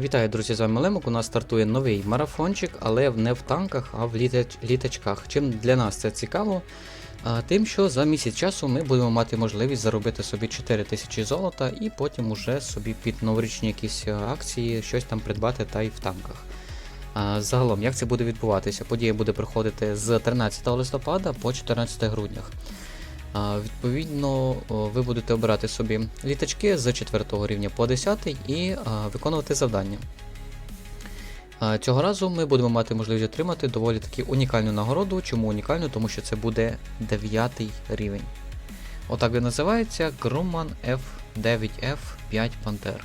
Вітаю, друзі, з вами Лемок. У нас стартує новий марафончик, але не в танках, а в літач... літачках. Чим для нас це цікаво? Тим, що за місяць часу ми будемо мати можливість заробити собі 4000 золота і потім уже собі під новорічні якісь е, акції щось там придбати та й в танках. Загалом, як це буде відбуватися? Подія буде проходити з 13 листопада по 14 грудня. Відповідно, ви будете обирати собі літачки з 4 рівня по 10 і виконувати завдання. Цього разу ми будемо мати можливість отримати доволі таки унікальну нагороду. Чому унікальну? Тому що це буде 9 рівень. Отак він називається Grumman F9F5 Panther.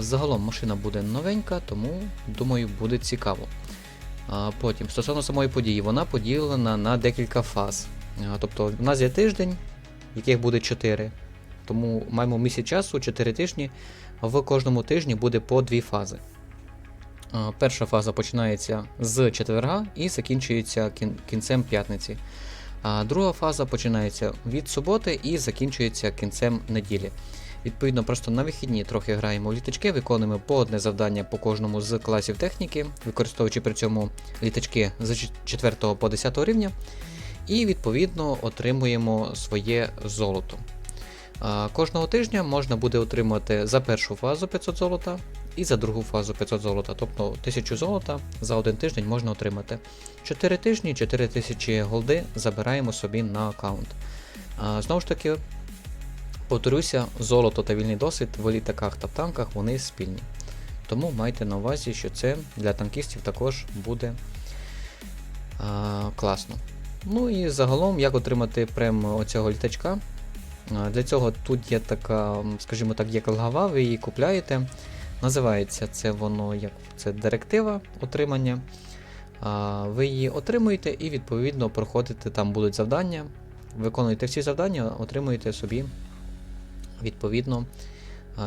Загалом машина буде новенька, тому думаю буде цікаво. Потім, стосовно самої події, вона поділена на декілька фаз. А, Тобто в нас є тиждень, яких буде 4. Тому маємо місяць часу, 4 тижні. В кожному тижні буде по 2 фази. Перша фаза починається з четверга і закінчується кін- кінцем п'ятниці. А друга фаза починається від суботи і закінчується кінцем неділі. Відповідно, просто на вихідні трохи граємо в літачки, виконуємо по одне завдання по кожному з класів техніки, використовуючи при цьому літачки з 4 по 10 рівня. І відповідно отримуємо своє золото. Кожного тижня можна буде отримати за першу фазу 500 золота і за другу фазу 500 золота, тобто 1000 золота за один тиждень можна отримати. 4 тижні, 4000 голди забираємо собі на аккаунт. Знову ж таки, повторюся, золото та вільний досвід в літаках та в танках вони спільні. Тому майте на увазі, що це для танкістів також буде а, класно. Ну і загалом, як отримати прем оцього літачка. Для цього тут є така, скажімо так, є колгава, ви її купляєте. Називається це воно як це директива отримання. Ви її отримуєте і відповідно проходите, там будуть завдання. Виконуєте всі завдання, отримуєте собі відповідно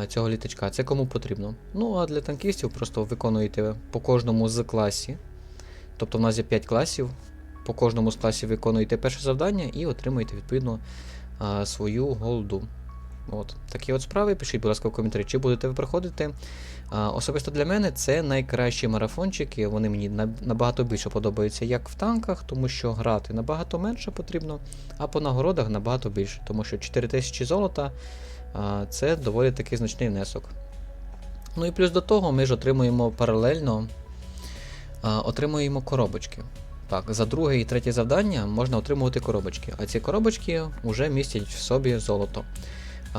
цього літачка. Це кому потрібно. Ну а для танкістів просто виконуєте по кожному з класі. Тобто в нас є 5 класів. По кожному з класів виконуєте перше завдання і отримуєте відповідно свою голду. От. Такі от справи. Пишіть, будь ласка, в коментарі, чи будете ви проходити. Особисто для мене це найкращі марафончики. Вони мені набагато більше подобаються, як в танках, тому що грати набагато менше потрібно, а по нагородах набагато більше, тому що 4000 золота це доволі таки значний внесок. Ну і плюс до того ми ж отримуємо паралельно отримуємо коробочки. Так, за друге і третє завдання можна отримувати коробочки, а ці коробочки вже містять в собі золото.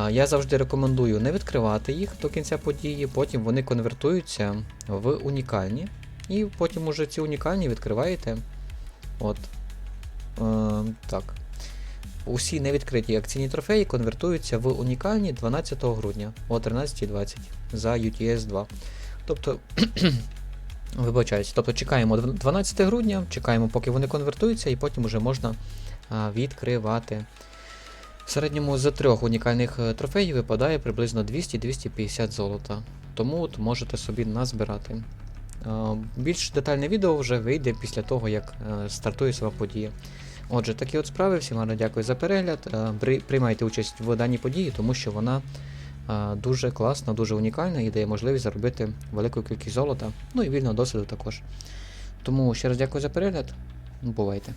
Я завжди рекомендую не відкривати їх до кінця події, потім вони конвертуються в унікальні, і потім уже ці унікальні відкриваєте. От. Е, так. Усі невідкриті акційні трофеї конвертуються в унікальні 12 грудня о 13.20 за UTS 2. Тобто Вибачаюсь, тобто чекаємо 12 грудня, чекаємо, поки вони конвертуються, і потім вже можна відкривати. В середньому з трьох унікальних е, трофеїв випадає приблизно 200-250 золота. Тому от можете собі назбирати. Більш детальне відео вже вийде після того, як е, стартує сама подія. Отже, такі от справи. Всім гарно дякую за перегляд. Е, при- Приймайте участь в даній події, тому що вона дуже класна, дуже унікальна і дає можливість заробити велику кількість золота, ну і вільного досвіду також. Тому ще раз дякую за перегляд. Бувайте.